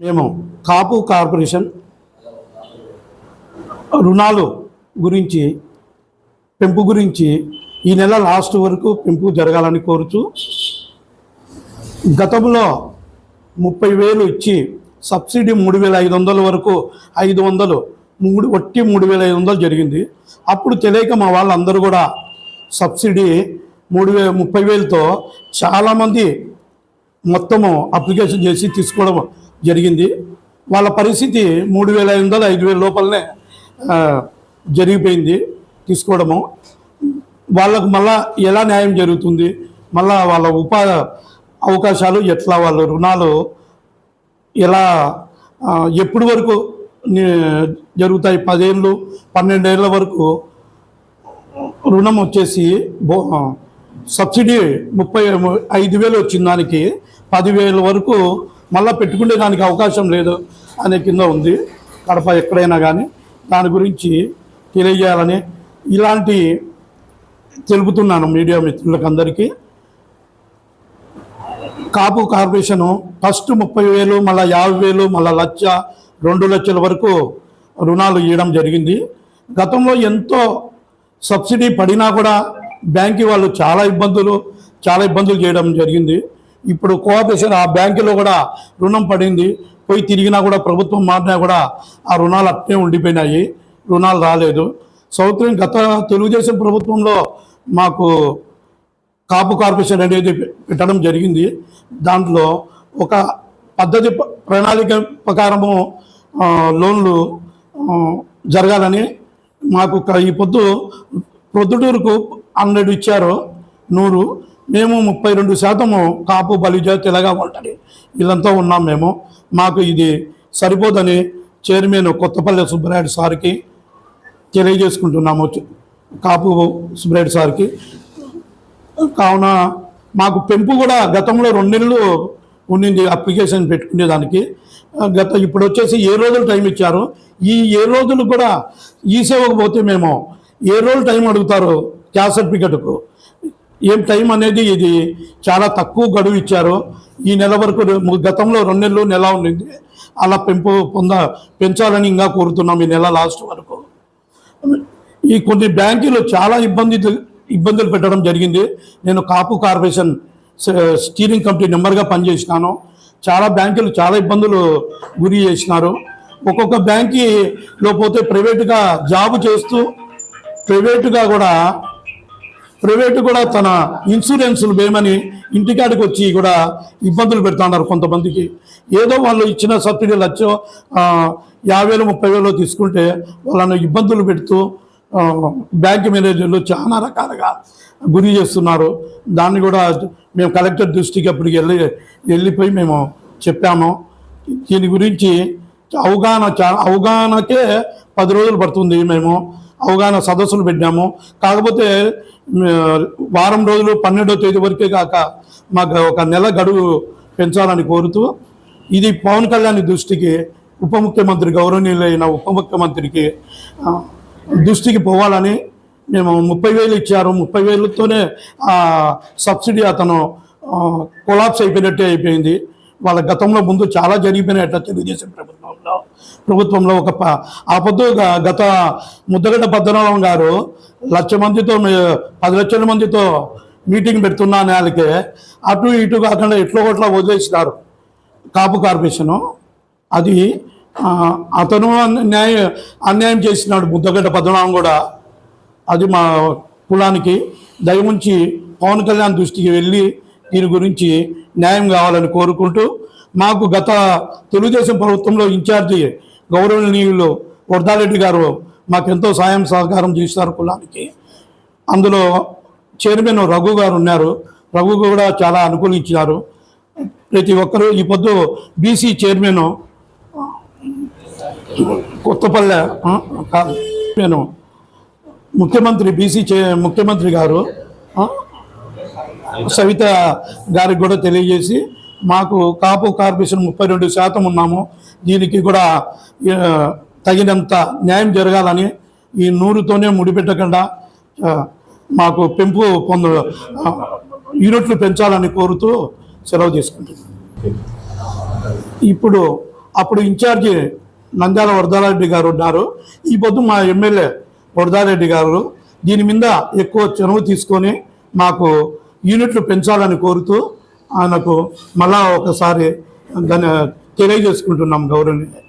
మేము కాపు కార్పొరేషన్ రుణాలు గురించి పెంపు గురించి ఈ నెల లాస్ట్ వరకు పెంపు జరగాలని కోరుతూ గతంలో ముప్పై వేలు ఇచ్చి సబ్సిడీ మూడు వేల ఐదు వందల వరకు ఐదు వందలు మూడు ఒట్టి మూడు వేల ఐదు వందలు జరిగింది. అప్పుడు తెలియక మా వాళ్ళందరూ కూడా సబ్సిడీ మూడు వే ముప్పై వేలతో చాలామంది మొత్తము అప్లికేషన్ చేసి తీసుకోవడం జరిగింది. వాళ్ళ పరిస్థితి మూడు వేల ఐదు వందలు ఐదు వేల లోపలనే జరిగిపోయింది తీసుకోవడము. వాళ్ళకు మళ్ళా ఎలా న్యాయం జరుగుతుంది? మళ్ళా వాళ్ళ ఉపాధి అవకాశాలు ఎట్లా? వాళ్ళ రుణాలు ఎలా? ఎప్పటి వరకు జరుగుతాయి? పదేళ్ళు పన్నెండేళ్ళ వరకు రుణం వచ్చేసి బో సబ్సిడీ ముప్పై ఐదు వేలు వచ్చిన దానికి పదివేల వరకు మళ్ళీ పెట్టుకునే దానికి అవకాశం లేదు అనే కింద ఉంది. కడప ఎక్కడైనా కానీ దాని గురించి తెలియజేయాలని ఇలాంటి తెలుపుతున్నాను మీడియా మిత్రులకు అందరికీ కాపు కార్పొరేషను ఫస్ట్ ముప్పై వేలు మళ్ళీ యాభై వేలు మళ్ళీ లక్ష రెండు లక్షల వరకు రుణాలు ఇవ్వడం జరిగింది. గతంలో ఎంతో సబ్సిడీ పడినా కూడా బ్యాంకు వాళ్ళు చాలా ఇబ్బందులు చాలా ఇబ్బందులు చేయడం జరిగింది. ఇప్పుడు కోఆపరేషన్ ఆ బ్యాంకులో కూడా రుణం పడింది. పోయి తిరిగినా కూడా ప్రభుత్వం మారినా కూడా ఆ రుణాలు అట్టే ఉండిపోయినాయి. రుణాలు రాలేదు. సౌకర్యం గత తెలుగుదేశం ప్రభుత్వంలో మాకు కాపు కార్పొరేషన్ అనేది పెట్టడం జరిగింది. దాంట్లో ఒక పద్ధతి ప్రణాళిక ప్రకారము లోన్లు జరగాలని మాకు ఈ పొద్దు ప్రొద్దుటూరుకు హండ్రెడ్ ఇచ్చారు నూరు. మేము ముప్పై రెండు శాతము కాపు బలిజ తెలగా ఉంటుంది? వీళ్ళంతా ఉన్నాం మేము. మాకు ఇది సరిపోదని చైర్మన్ కొత్తపల్లి సుబ్బరాయుడు సార్కి తెలియజేసుకుంటున్నాము. కాపు సుబ్బరాయుడు సార్కి. కావున మాకు పెంపు కూడా గతంలో రెండు నెలలు ఉండింది అప్లికేషన్ పెట్టుకునేదానికి. గత ఇప్పుడు వచ్చేసి ఏ రోజులు టైం ఇచ్చారు? ఈ ఏ రోజులు కూడా ఈ సేవకు పోతే మేము ఏ రోజులు టైం అడుగుతారు? క్యాస్ట్ సర్టిఫికెట్కు ఏం టైం అనేది ఇది చాలా తక్కువ గడువు ఇచ్చారు. ఈ నెల వరకు గతంలో రెండు నెలలు నెల ఉండింది. అలా పెంపు పొంద పెంచాలని ఇంకా కోరుతున్నాం ఈ నెల లాస్ట్ వరకు. ఈ కొన్ని బ్యాంకులు చాలా ఇబ్బంది ఇబ్బందులు పెట్టడం జరిగింది. నేను కాపు కార్పొరేషన్ స్టీరింగ్ కమిటీ నెంబర్గా పనిచేసినాను. చాలా బ్యాంకులు చాలా ఇబ్బందులు గురి చేసినారు. ఒక్కొక్క బ్యాంక్లో పోతే ప్రైవేటుగా జాబ్ చేస్తూ ప్రైవేటుగా కూడా ప్రైవేటు కూడా తన ఇన్సూరెన్సులు వేయమని ఇంటికాడికి వచ్చి కూడా ఇబ్బందులు పెడుతున్నారు కొంతమందికి. ఏదో వాళ్ళు ఇచ్చిన సబ్సిడీ లక్ష యాభై వేలు ముప్పై వేలు తీసుకుంటే వాళ్ళను ఇబ్బందులు పెడుతూ బ్యాంక్ మేనేజర్లు చాలా రకాలుగా గురి చేస్తున్నారు. దాన్ని కూడా మేము కలెక్టర్ దృష్టికి అప్పటికి వెళ్ళి వెళ్ళిపోయి మేము చెప్పాము. దీని గురించి అవగాహన అవగాహనకే పది రోజులు పడుతుంది మేము. అవగాహన సదస్సులు పెట్టాము కాకపోతే వారం రోజులు పన్నెండో తేదీ వరకే కాక మాకు ఒక నెల గడువు పెంచాలని కోరుతూ ఇది పవన్ కళ్యాణ్ దృష్టికి ఉప ముఖ్యమంత్రి గౌరవనీయులైన ఉప ముఖ్యమంత్రికి దృష్టికి పోవాలని మేము ముప్పై వేలు ఇచ్చారు. ముప్పై వేలతోనే ఆ సబ్సిడీ అతను కొలాప్స్ అయిపోయినట్టే అయిపోయింది. వాళ్ళ గతంలో ముందు చాలా జరిగిపోయినట్ట తెలుగుదేశం ప్రభుత్వం. ప్రభుత్వంలో ఒక ప- ఆ గత ముద్దగడ్డ పద్మనాభం గారు లక్ష మందితో పది లక్షల మందితో మీటింగ్ పెడుతున్నాను నేలకే అటు ఇటు కాకుండా ఎట్లో కొట్లా వదిలేసినారు కాపు కార్పొరేషను. అది అతను న్యాయ అన్యాయం చేసినాడు ముద్దగడ్డ పద్మనాభం కూడా. అది మా కులానికి దయముంచి పవన్ కళ్యాణ్ దృష్టికి వెళ్ళి దీని గురించి న్యాయం కావాలని కోరుకుంటూ మాకు గత తెలుగుదేశం ప్రభుత్వంలో ఇన్ఛార్జి గౌరవనీయులు వర్ధారెడ్డి గారు మాకెంతో సాయం సహకారం చేస్తారు కులానికి. అందులో చైర్మన్ రఘు గారు ఉన్నారు. రఘు కూడా చాలా అనుకూలించారు ప్రతి ఒక్కరూ ఈ పొద్దు బీసీ చైర్మన్ కొత్తపల్లె నేను ముఖ్యమంత్రి బీసీ చే ముఖ్యమంత్రి గారు సవిత గారికి కూడా తెలియజేసి మాకు కాపు కార్పొరేషన్ ముప్పై రెండు శాతం ఉన్నాము. దీనికి కూడా తగినంత న్యాయం జరగాలని ఈ నూరుతోనే ముడిపెట్టకుండా మాకు పెంపు పొంద యూనిట్లు పెంచాలని కోరుతూ సెలవు తీసుకుంటున్నాం ఇప్పుడు అప్పుడు ఇన్ఛార్జి నంద్యాల వరదారెడ్డి గారు ఉన్నారు. ఈ పొద్దు మా ఎమ్మెల్యే వరదారెడ్డి గారు దీని మీద ఎక్కువ చనువు తీసుకొని మాకు యూనిట్లు పెంచాలని కోరుతూ ఆయనకు మళ్ళా ఒకసారి దాన్ని తెలియజేసుకుంటున్నాం గౌరవనీయ